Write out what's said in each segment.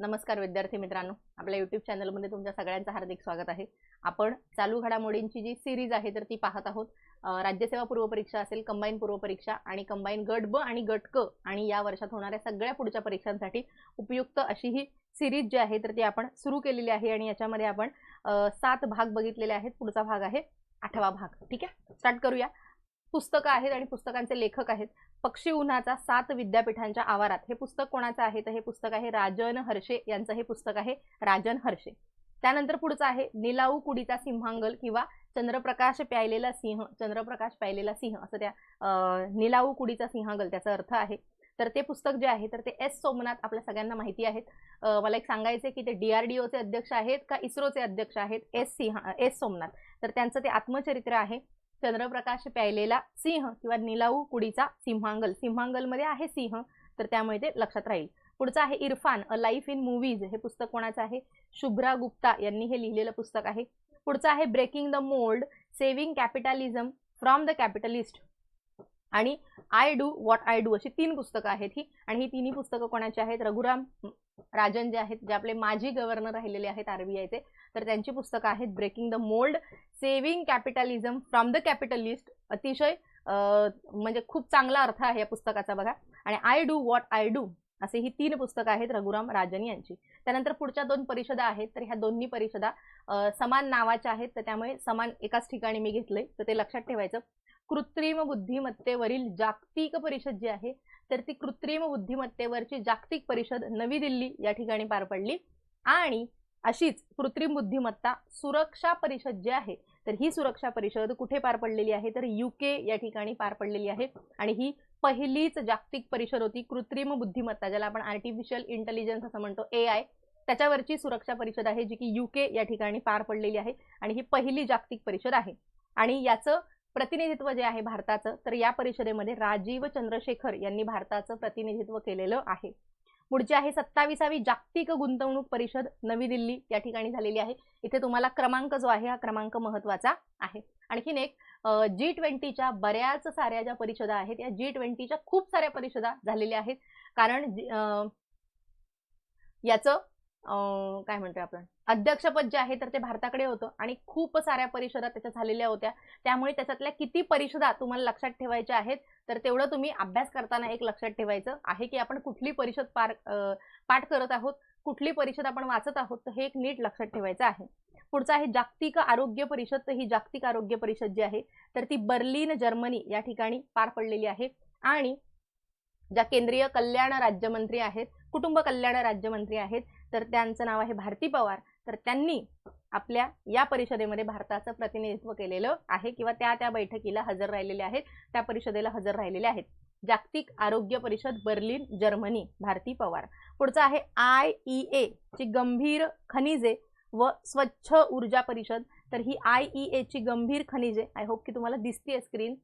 नमस्कार विद्यार्थी मित्रांनो. आपल्या यूट्यूब चॅनलमध्ये तुमच्या सगळ्यांचं हार्दिक स्वागत आहे. आपण चालू घडामोडींची जी सिरीज आहे तर ती पाहत आहोत. राज्यसेवा पूर्वपरीक्षा असेल कंबाईन पूर्वपरीक्षा आणि कंबाईन गट ब आणि गट क आणि या वर्षात होणाऱ्या सगळ्या पुढच्या परीक्षांसाठी उपयुक्त अशी ही सिरीज जी आहे तर ती आपण सुरू केलेली आहे आणि याच्यामध्ये आपण सात भाग बघितलेले आहेत. पुढचा भाग आहे आठवा भाग. ठीक आहे? स्टार्ट करूया. पुस्तकं आहेत आणि पुस्तकांचे लेखक आहेत. पक्षी उन्हाचा सात विद्यापीठांच्या आवारात. हे पुस्तक कोणाचं आहे? तर हे पुस्तक आहे राजन हर्षे यांचं हे पुस्तक आहे राजन हर्षे. त्यानंतर पुढचं आहे निलाऊ कुडीचा सिंहांगल किंवा चंद्रप्रकाश प्यायलेला सिंह चंद्रप्रकाश प्यायलेला सिंह असं त्या निलाऊ कुडीचा सिंहांगल त्याचा अर्थ आहे. तर ते पुस्तक जे आहे तर ते एस. सोमनाथ आपल्या सगळ्यांना माहिती आहेत. मला एक सांगायचं की ते डीआरडीओचे अध्यक्ष आहेत का इस्रोचे अध्यक्ष आहेत? S Singh S Somnath. तर त्यांचं ते आत्मचरित्र आहे. चंद्रप्रकाश प्यायलेला सिंह किंवा निलाऊ कुडीचा सिंहांगल. सिंहांगलमध्ये आहे सिंह तर त्यामुळे ते लक्षात राहील. पुढचं आहे Irfan a life in movies हे पुस्तक कोणाचं आहे? शुभ्रा गुप्ता यांनी हे लिहिलेलं पुस्तक आहे. पुढचं आहे breaking the mould saving capitalism from the capitalist आणि I do what I do अशी तीन पुस्तकं आहेत ही. आणि ही तिन्ही पुस्तकं कोणाची आहेत? रघुराम राजन जे आहेत जे आपले माजी गव्हर्नर राहिलेले आहेत आरबीआयचे तर त्यांची पुस्तकं आहेत breaking the mould saving capitalism from the capitalist अतिशय म्हणजे खूप चांगला अर्थ आहे या पुस्तकाचा बघा. आणि I do what I do असे ही तीन पुस्तकं आहेत रघुराम राजन यांची. त्यानंतर पुढच्या दोन परिषदा आहेत तर ह्या दोन्ही परिषदा समान नावाच्या आहेत तर त्यामुळे समान एकाच ठिकाणी मी घेतलंय तर ते लक्षात ठेवायचं. कृत्रिम बुद्धिमत्तेवरील जागतिक परिषद जी आहे तर ती कृत्रिम बुद्धिमत्तेवरची जागतिक परिषद नवी दिल्ली या ठिकाणी पार पडली. आणि अशीच कृत्रिम बुद्धिमत्ता सुरक्षा परिषद जी आहे तर ही सुरक्षा परिषद कुठे पार पडलेली आहे? तर युके या ठिकाणी पार पडलेली आहे. आणि ही पहिलीच जागतिक परिषद होती कृत्रिम बुद्धिमत्ता ज्याला आपण आर्टिफिशियल इंटेलिजन्स असं म्हणतो ए आय त्याच्यावरची सुरक्षा परिषद आहे जी की युके या ठिकाणी पार पडलेली आहे. आणि ही पहिली जागतिक परिषद आहे. आणि याचं प्रतिनिधित्व जे आहे भारताचं तर या परिषदेमध्ये राजीव चंद्रशेखर यांनी भारताचं प्रतिनिधित्व केलेलं आहे. पुढची आहे सत्तावीसावी जागतिक गुंतवणूक परिषद नवी दिल्ली या ठिकाणी झालेली आहे. इथे तुम्हाला क्रमांक जो आहे हा क्रमांक महत्त्वाचा आहे. आणखीन एक जी ट्वेंटीच्या बऱ्याच साऱ्या ज्या परिषदा आहेत या जी ट्वेंटीच्या खूप साऱ्या परिषदा झालेल्या आहेत. कारण अं, याचं काय म्हणतोय आपण? अध्यक्षपद जे आहे तर ते भारताकडे होतं आणि खूप साऱ्या परिषदा त्याच्या झालेल्या होत्या. त्यामुळे त्याच्यातल्या किती परिषदा तुम्हाला लक्षात ठेवायच्या आहेत तर तेवढं तुम्ही अभ्यास करताना एक लक्षात ठेवायचं आहे की आपण कुठली परिषद पार पाठ करत आहोत कुठली परिषद आपण वाचत आहोत तर हे एक नीट लक्षात ठेवायचं आहे. पुढचं आहे जागतिक आरोग्य परिषद तर ही जागतिक आरोग्य परिषद जी आहे तर ती बर्लिन जर्मनी या ठिकाणी पार पडलेली आहे. आणि ज्या केंद्रीय कल्याण राज्यमंत्री आहेत कुटुंब कल्याण राज्यमंत्री आहेत तर त्यांचं नाव आहे भारती पवार. तर त्यांनी आपल्या या परिषदेमध्ये भारताचं प्रतिनिधित्व केलेलं आहे किंवा त्या त्या बैठकीला हजर राहिलेले आहेत. त्या परिषदेला हजर राहिलेले आहेत. जागतिक आरोग्य परिषद बर्लिन जर्मनी भारती पवार. पुढचं आहे आय ई ए ची गंभीर खनिजे व स्वच्छ ऊर्जा परिषद. तर ही आय ई ए ची गंभीर खनिजे आय होप की तुम्हाला दिसतीये स्क्रीन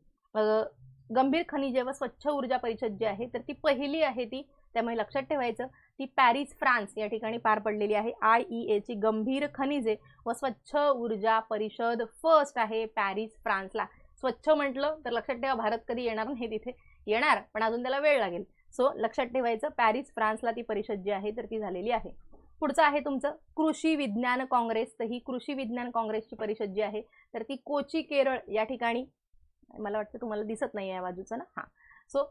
गंभीर खनिजे व स्वच्छ ऊर्जा परिषद जी आहे तर ती पहिली आहे ती. त्यामुळे लक्षात ठेवायचं ती पॅरिस फ्रान्स या ठिकाणी पार पडलेली आहे. आय ई ए ची गंभीर खनिजे व स्वच्छ ऊर्जा परिषद फर्स्ट आहे पॅरिस फ्रान्सला. स्वच्छ म्हटलं तर लक्षात ठेवा भारत कधी येणार नाही तिथे. येणार पण अजून त्याला वेळ लागेल. सो लक्षात ठेवायचं पॅरिस फ्रान्सला ती परिषद जी आहे तर ती झालेली आहे. पुढचं आहे तुमचं कृषी विज्ञान काँग्रेस. तर ही कृषी विज्ञान काँग्रेसची परिषद जी आहे तर ती कोची केरळ या ठिकाणी मला वाटतं तुम्हाला दिसत नाही या बाजूचं ना? हां. सो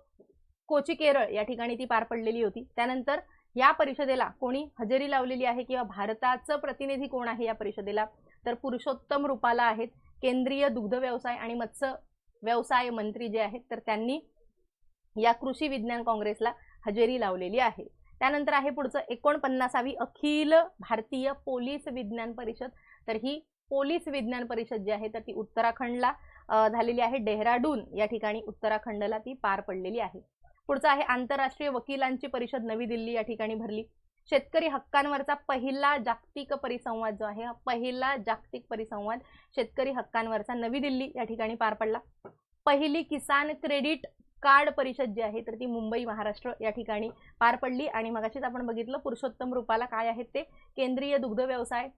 कोची केरळ या ठिकाणी ती पार पडलेली होती. त्यानंतर या परिषदेला कोणी हजेरी लावलेली आहे किंवा भारताचं प्रतिनिधी कोण आहे या परिषदेला? तर पुरुषोत्तम रुपाला आहेत. केंद्रीय दुग्ध व्यवसाय आणि मत्स्य व्यवसाय मंत्री जे आहेत तर त्यांनी या कृषी विज्ञान काँग्रेसला हजेरी लावलेली आहे. त्यानंतर आहे पुढचं एकोणपन्नासावी अखिल भारतीय पोलीस विज्ञान परिषद. तर ही पोलीस विज्ञान परिषद जी आहे तर ती उत्तराखंडला झालेली आहे. डेहराडून या ठिकाणी उत्तराखंडला ती पार पडलेली आहे. पुढचं आहे आंतरराष्ट्रीय वकिलांची परिषद नवी दिल्ली या ठिकाणी भरली. शेतकरी हक्कांवरचा पहिला जागतिक परिसंवाद जो आहे हा पहिला जागतिक परिसंवाद शेतकरी हक्कांवरचा नवी दिल्ली या ठिकाणी पार पडला. पहिली किसान क्रेडिट कार्ड परिषद जी आहे तर ती मुंबई महाराष्ट्र या ठिकाणी पार पडली. आणि मगाशीच आपण बघितलं पुरुषोत्तम रूपाला काय आहेत ते? केंद्रीय दुग्ध व्यवसाय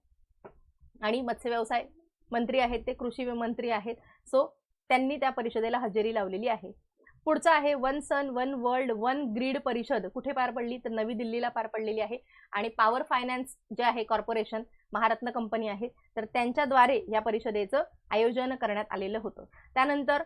आणि मत्स्य व्यवसाय मंत्री आहेत ते कृषी मंत्री आहेत. सो त्यांनी त्या परिषदेला हजेरी लावलेली आहे. पुढचं आहे one sun one world one grid परिषद. कुठे पार पडली? तर नवी दिल्लीला पार पडलेली आहे. आणि पॉवर फायनान्स जे आहे कॉर्पोरेशन महारत्न कंपनी आहे तर त्यांच्याद्वारे या परिषदेचं आयोजन करण्यात आलेलं होतं. त्यानंतर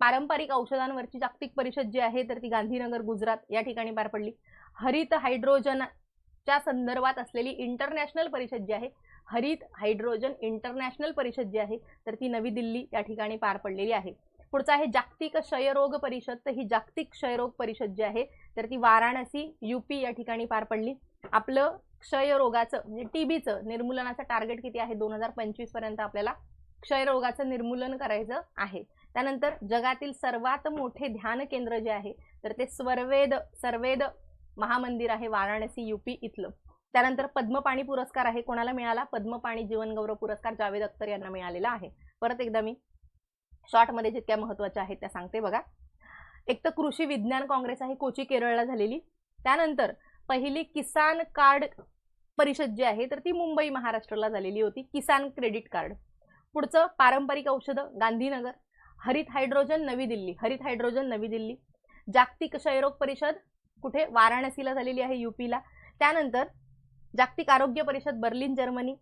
पारंपरिक औषधांवरची जागतिक परिषद जी आहे तर ती गांधीनगर गुजरात या ठिकाणी पार पडली. हरित हायड्रोजनच्या संदर्भात असलेली इंटरनॅशनल परिषद जी आहे हरित हायड्रोजन इंटरनॅशनल परिषद जी आहे तर ती नवी दिल्ली या ठिकाणी पार पडलेली आहे. पुढचं आहे जागतिक क्षयरोग परिषद. तर ही जागतिक क्षयरोग परिषद जी आहे तर ती वाराणसी युपी या ठिकाणी पार पडली. आपलं क्षयरोगाचं म्हणजे टीबीचं निर्मूलनाचं टार्गेट किती आहे? दोन हजार पंचवीसपर्यंत आपल्याला क्षयरोगाचं निर्मूलन करायचं आहे. त्यानंतर जगातील सर्वात मोठे ध्यान केंद्र जे आहे तर ते स्वर्वेद सर्वेद महामंदिर आहे वाराणसी युपी इथलं. त्यानंतर पद्मपाणी पुरस्कार आहे कोणाला मिळाला? पद्मपाणी जीवनगौरव पुरस्कार जावेद अख्तर यांना मिळालेला आहे. परत एकदा मी शॉर्टमध्ये जितक्या महत्त्वाच्या आहेत त्या सांगते बघा. एक तर कृषी विज्ञान काँग्रेस आहे कोची केरळला झालेली. त्यानंतर पहिली किसान कार्ड परिषद जी आहे तर ती मुंबई महाराष्ट्राला झालेली होती किसान क्रेडिट कार्ड. पुढचं पारंपरिक औषधं गांधीनगर. हरित हायड्रोजन नवी दिल्ली. हरित हायड्रोजन नवी दिल्ली. जागतिक क्षयरोग परिषद कुठे? वाराणसीला झालेली आहे युपीला. त्यानंतर जागतिक आरोग्य परिषद बर्लिन जर्मनी.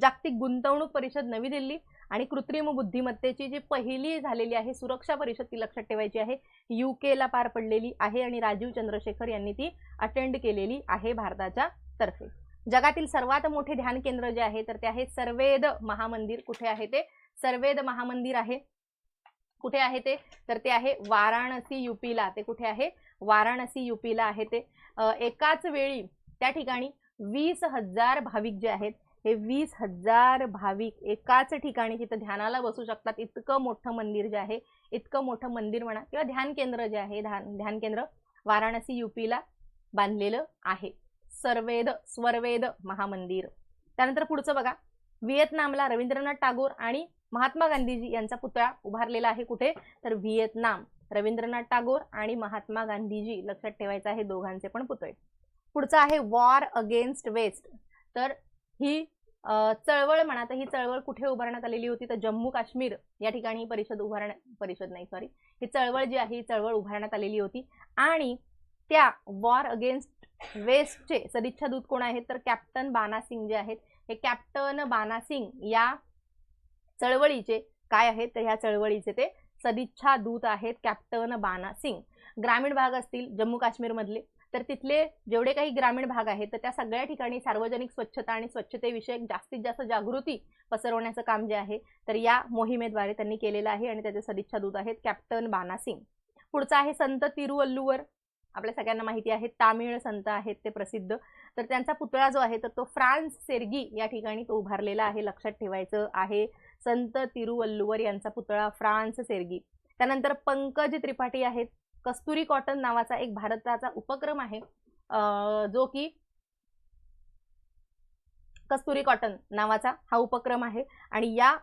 जागतिक गुंतवणूक परिषद नवी दिल्ली. आणि कृत्रिम बुद्धिमत्तेची जी पहिली झालेली आहे सुरक्षा परिषद ती लक्षात ठेवायची आहे. युकेला पार पडलेली आहे आणि राजीव चंद्रशेखर यांनी ती अटेंड केलेली आहे भारताच्या तर्फे. जगातील सर्वात मोठे ध्यान केंद्र जे आहे तर ते आहे सर्वेद महामंदिर. कुठे आहे ते? सर्वेद महामंदिर आहे. कुठे आहे ते? तर ते आहे वाराणसी युपीला ते कुठे आहे? वाराणसी युपीला आहे ते. एकाच वेळी त्या ठिकाणी वीस हजार भाविक जे आहेत हे वीस हजार भाविक एकाच ठिकाणी तिथं ध्यानाला बसू शकतात. इतकं मोठं मंदिर जे आहे इतकं मोठं मंदिर म्हणा किंवा ध्यान केंद्र जे आहे ध्यान ध्यान केंद्र वाराणसी युपीला बांधलेलं आहे. सर्वेद स्वरवेद महामंदिर. त्यानंतर पुढचं बघा. व्हिएतनामला रवींद्रनाथ टागोर आणि महात्मा गांधीजी यांचा पुतळा उभारलेला आहे कुठे? तर व्हिएतनाम. रवींद्रनाथ टागोर आणि महात्मा गांधीजी लक्षात ठेवायचं आहे दोघांचे पण पुतळे. पुढचं आहे वॉर अगेन्स्ट वेस्ट. तर ही चळवळ म्हणा तर ही चळवळ कुठे उभारण्यात आलेली होती? तर जम्मू काश्मीर या ठिकाणी परिषद उभारण्या परिषद नाही सॉरी ही चळवळ जी आहे ही चळवळ उभारण्यात आलेली होती. आणि त्या वॉर अगेन्स्ट वेस्टचे सदिच्छा दूत कोण आहेत? तर कॅप्टन बानासिंग जे आहेत हे कॅप्टन बानासिंग या चळवळीचे काय आहेत? तर ह्या चळवळीचे ते सदिच्छा दूत आहेत कॅप्टन बानासिंग. ग्रामीण भाग असतील जम्मू काश्मीरमधले तर तिथले जेवढे काही ग्रामीण भाग आहेत तर त्या सगळ्या ठिकाणी सार्वजनिक स्वच्छता आणि स्वच्छतेविषयक जास्तीत जास्त जागृती पसरवण्याचं काम जे आहे तर या मोहिमेद्वारे त्यांनी केलेलं आहे आणि त्याचे सदिच्छा दूत आहेत कॅप्टन बानासिंग. पुढचं पुढचा आहे संत तिरुवल्लुवर. आपल्या सगळ्यांना माहिती आहे तामिळ संत आहेत ते प्रसिद्ध. तर त्यांचा पुतळा जो आहे तर तो फ्रान्स सेर्गी या ठिकाणी तो उभारलेला आहे लक्षात ठेवायचं आहे. संत तिरुवल्लुवर यांचा पुतळा फ्रान्स सेर्गी. त्यानंतर पंकज त्रिपाठी आहेत. कस्तुरी कॉटन नावाचा एक भारताचा उपक्रम आहे. जो की कस्तुरी कॉटन नावाचा हा उपक्रम आहे. आणि या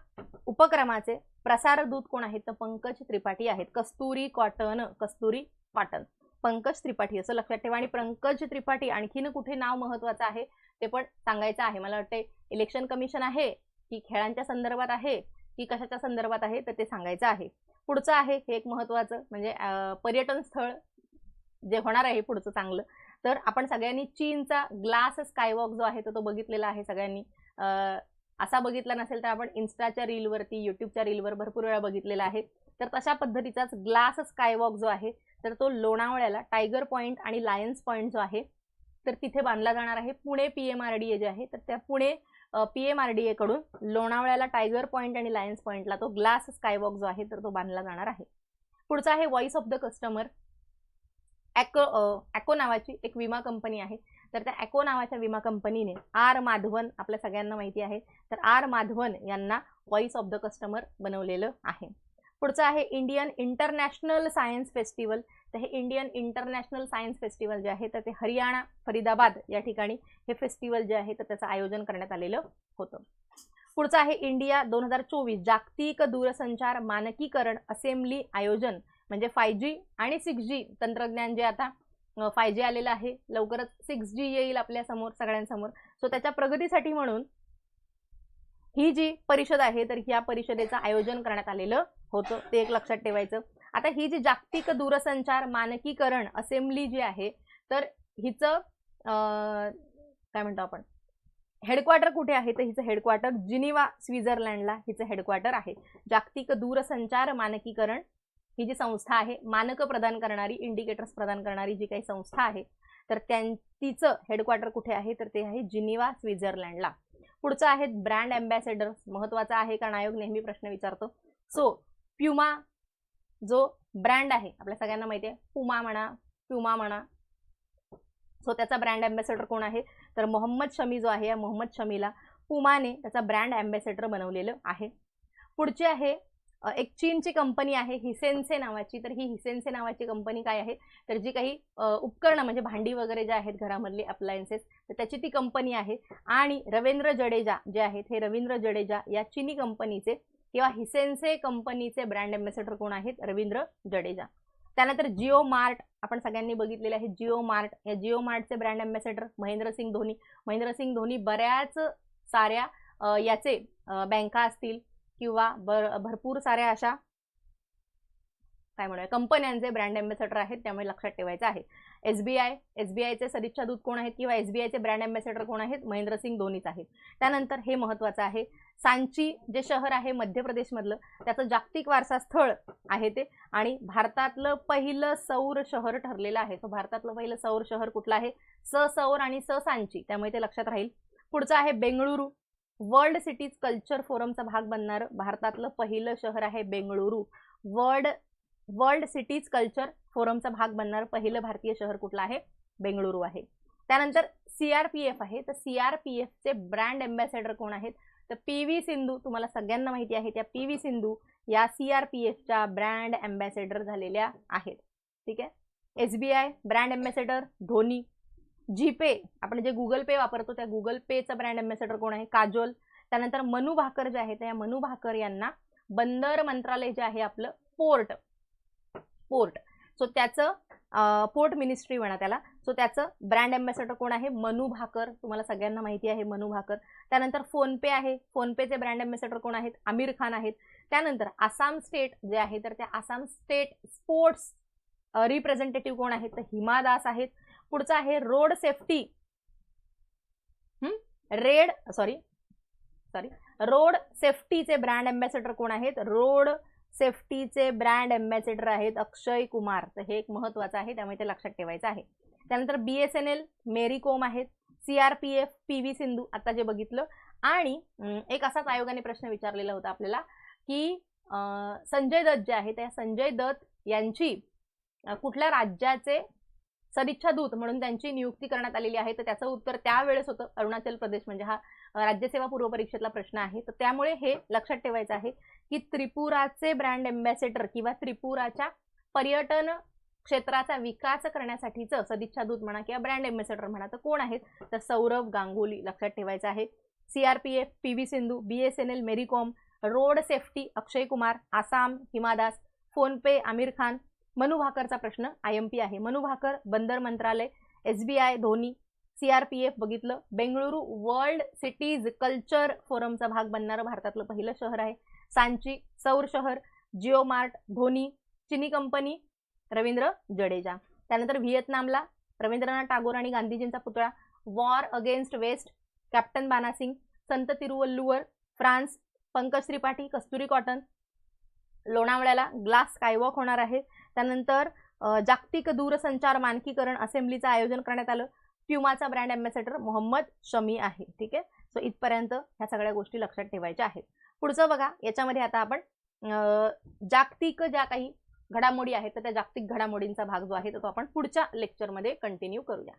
उपक्रमाचे प्रसार दूत कोण आहेत? तर पंकज त्रिपाठी आहेत. Kasturi cotton Kasturi cotton. Pankaj Tripathi असं लक्षात ठेवा. आणि पंकज त्रिपाठी आणखीन कुठे नाव महत्वाचं आहे? ते पण सांगायचं आहे. मला वाटते इलेक्शन कमिशन आहे की खेळांच्या संदर्भात आहे की कशाच्या संदर्भात आहे तर ते सांगायचं आहे. पुढचं आहे हे एक महत्त्वाचं म्हणजे पर्यटन स्थळ जे होणार आहे पुढचं चांगलं. तर आपण सगळ्यांनी चीनचा ग्लास स्कायवॉक जो आहे तो तो बघितलेला आहे सगळ्यांनी. असा बघितला नसेल तर आपण इन्स्टाच्या रीलवरती यूट्यूबच्या रीलवर भरपूर वेळा बघितलेला आहे. तर तशा पद्धतीचाच ग्लास स्कायवॉक जो आहे तर तो लोणावळ्याला टायगर पॉईंट आणि लायन्स पॉईंट जो आहे तर तिथे बांधला जाणार आहे. Pune P M R D A जे आहे तर त्या Pune P M R D एकडून लोणावळ्याला टायगर पॉईंट आणि लायन्स पॉईंटला तो ग्लास स्कायवॉक जो आहे तर तो बांधला जाणार आहे. पुढचा आहे voice of the customer Acko Acko नावाची एक विमा कंपनी आहे. तर त्या ॲको नावाच्या विमा कंपनीने आर माधवन आपल्या सगळ्यांना माहिती आहे तर आर माधवन यांना व्हॉइस ऑफ द कस्टमर बनवलेलं आहे. पुढचं आहे इंडियन इंटरनॅशनल सायन्स फेस्टिवल तर हे इंडियन इंटरनॅशनल सायन्स फेस्टिवल जे आहे तर ते हरियाणा फरीदाबाद या ठिकाणी हे फेस्टिवल जे आहे तर त्याचं आयोजन करण्यात आलेलं होतं. पुढचं आहे इंडिया दोन हजार चोवीस जागतिक दूरसंचार मानकीकरण असेंब्ली आयोजन. म्हणजे फाय जी आणि सिक्स जी तंत्रज्ञान जे आता फाय जी आलेलं आहे लवकरच सिक्स जी येईल आपल्यासमोर सगळ्यांसमोर. सो त्याच्या प्रगतीसाठी म्हणून ही जी परिषद आहे तर ह्या परिषदेचं आयोजन करण्यात आलेलं होतं ते एक लक्षात ठेवायचं. आता ही जी जागतिक दूरसंचार मानकीकरण असेंब्ली जी आहे तर हिचं काय म्हणतो आपण? हेडक्वार्टर कुठे आहे? तर हिचं हेडक्वार्टर जिनिवा स्वित्झर्लंडला हिचं हेडक्वार्टर आहे. जागतिक दूरसंचार मानकीकरण ही जी संस्था आहे मानकं प्रदान करणारी इंडिकेटर्स प्रदान करणारी जी काही संस्था आहे तर त्यां तिचं हेडक्वार्टर कुठे आहे? तर ते आहे जिनिवा स्वित्झर्लंडला. पुढचं आहे ब्रँड अँबॅसेडर महत्त्वाचा आहे कारण आयोग नेहमी प्रश्न विचारतो. सो प्युमा जो ब्रँड आहे आपल्या सगळ्यांना माहिती आहे पुमा म्हणा प्युमा म्हणा. सो त्याचा ब्रँड अँबॅसेडर कोण आहे? तर मोहम्मद शमी जो आहे या मोहम्मद शमीला पुमाने त्याचा ब्रँड अँबॅसेडर बनवलेलं आहे. पुढची आहे एक चीनची कंपनी आहे हिसेन्से नावाची. तर ही हिसेन्से नावाची कंपनी काय आहे? तर जी काही उपकरणं म्हणजे भांडी वगैरे जे आहेत घरामधली अप्लायन्सेस तर त्याची ती कंपनी आहे. आणि रवींद्र जडेजा जे आहेत हे रवींद्र जडेजा या चिनी कंपनीचे किंवा हिसेन्से कंपनीचे ब्रँड अँबॅसेडर कोण आहेत? रवींद्र जडेजा. त्यानंतर जिओ मार्ट आपण सगळ्यांनी बघितलेले आहे जिओ मार्ट. या जिओ मार्टचे ब्रँड अँबॅसेडर महेंद्रसिंग धोनी. महेंद्रसिंग धोनी बऱ्याच साऱ्या याचे बँका असतील किंवा भर भरपूर साऱ्या अशा काय म्हणूया कंपन्यांचे ब्रँड अँबॅसेडर आहेत त्यामुळे लक्षात ठेवायचं आहे. एसबीआय एसबीआयचे सदिच्छा दूत कोण आहेत किंवा एसबीआयचे ब्रँड अँबॅसेडर कोण आहेत? महेंद्रसिंग धोनीच आहेत. त्यानंतर हे महत्त्वाचं आहे सांची जे शहर आहे मध्य प्रदेशमधलं त्याचं जागतिक वारसा स्थळ आहे ते. आणि भारतातलं पहिलं सौर शहर ठरलेलं आहे. तो भारतातलं पहिलं सौर शहर कुठलं आहे? स सौर आणि स सांची. त्यामुळे ते लक्षात राहील. पुढचं आहे बेंगळुरू. वर्ल्ड सिटीज कल्चर फोरमचा भाग बनणारं भारतातलं पहिलं शहर आहे Bengaluru. World world cities culture फोरमचा भाग बनणारं पहिलं भारतीय शहर कुठलं आहे? बेंगळुरू आहे. त्यानंतर सीआरपीएफ आहे. तर सीआरपीएफचे ब्रँड अँबॅसेडर कोण आहेत? तर पी व्ही सिंधू तुम्हाला सगळ्यांना माहिती आहे त्या पी व्ही सिंधू या सीआरपीएफच्या ब्रँड अँबॅसेडर झालेल्या आहेत. ठीक आहे? S B I brand ambassador Dhoni GPay आपण जे गुगल पे वापरतो त्या गुगल पेचं ब्रँड अँबॅसेडर कोण आहे? काजोल. त्यानंतर मनु भाकर जे आहे त्या मनु भाकर यांना बंदर मंत्रालय जे आहे आपलं पोर्ट पोर्ट सो त्याचं पोर्ट मिनिस्ट्री म्हणा त्याला. सो त्याचं ब्रँड अँबॅसेडर कोण आहे? मनु भाकर. तुम्हाला सगळ्यांना माहिती आहे मनु भाकर. त्यानंतर फोनपे आहे. फोनपेचे ब्रँड अँबॅसेडर कोण आहेत? आमिर खान आहेत. त्यानंतर आसाम स्टेट जे आहे तर त्या आसाम स्टेट स्पोर्ट्स रिप्रेझेंटेटिव्ह कोण आहेत? तर हिमा दास आहेत. पुढचं आहे road safety red sorry sorry road सेफ्टीचे brand ambassador कोण आहेत? रोड सेफ्टीचे ब्रँड अँबॅसेडर आहेत अक्षय कुमार. तर हे एक महत्त्वाचं आहे त्यामुळे ते लक्षात ठेवायचं आहे. त्यानंतर B S N L Mary Kom आहेत C R P F P V Sindhu आता जे बघितलं. आणि एक असाच आयोगाने प्रश्न विचारलेला होता आपल्याला की संजय दत्त जे आहे त्या संजय दत्त यांची कुठल्या राज्याचे सदिच्छा दूत म्हणून त्यांची नियुक्ती करण्यात आलेली आहे तर त्याचं उत्तर त्यावेळेस होतं. अरुणाचल प्रदेश म्हणजे हा राज्यसेवा पूर्व परीक्षेतला प्रश्न आहे. तर त्यामुळे हे लक्षात ठेवायचं आहे की त्रिपुराचे ब्रँड अँबॅसेडर किंवा त्रिपुराच्या पर्यटन क्षेत्राचा विकास करण्यासाठीचं सदिच्छा दूत म्हणा किंवा ब्रँड अँबॅसेडर म्हणा तर कोण आहेत? तर सौरभ गांगुली लक्षात ठेवायचं आहे. CRPF P V Sindhu B S N L Mary Kom road safety Akshay Kumar Assam Hima Das PhonePe Aamir Khan Manu भाकरचा प्रश्न आय एम पी आहे. मनु भाकर बंदर मंत्रालय S B I Dhoni C R P F बघितलं. Bengaluru world cities culture फोरमचा भाग बनणारं भारतातलं पहिलं शहर आहे. सांची सौर शहर जिओ मार्ट धोनी चिनी कंपनी रवींद्र जडेजा. त्यानंतर व्हिएतनामला रवींद्रनाथ टागोर आणि गांधीजींचा पुतळा. War against waste captain Bana Singh Sant Thiruvalluvar France Pankaj Tripathi Kasturi cotton. लोणावळ्याला ग्लास स्कायवॉक होणार आहे. त्यानंतर जागतिक दूरसंचार मानकीकरण असेंब्लीचं आयोजन करण्यात आलं. प्युमाचा ब्रँड अँबॅसेडर मोहम्मद शमी आहे. ठीक आहे? सो इथपर्यंत ह्या सगळ्या गोष्टी लक्षात ठेवायच्या आहेत. पुढचं बघा याच्यामध्ये आता आपण अ, जागतिक ज्या काही घडामोडी आहेत तर त्या जागतिक घडामोडींचा भाग जो आहे तो आपण पुढच्या लेक्चरमध्ये कंटिन्यू करूया.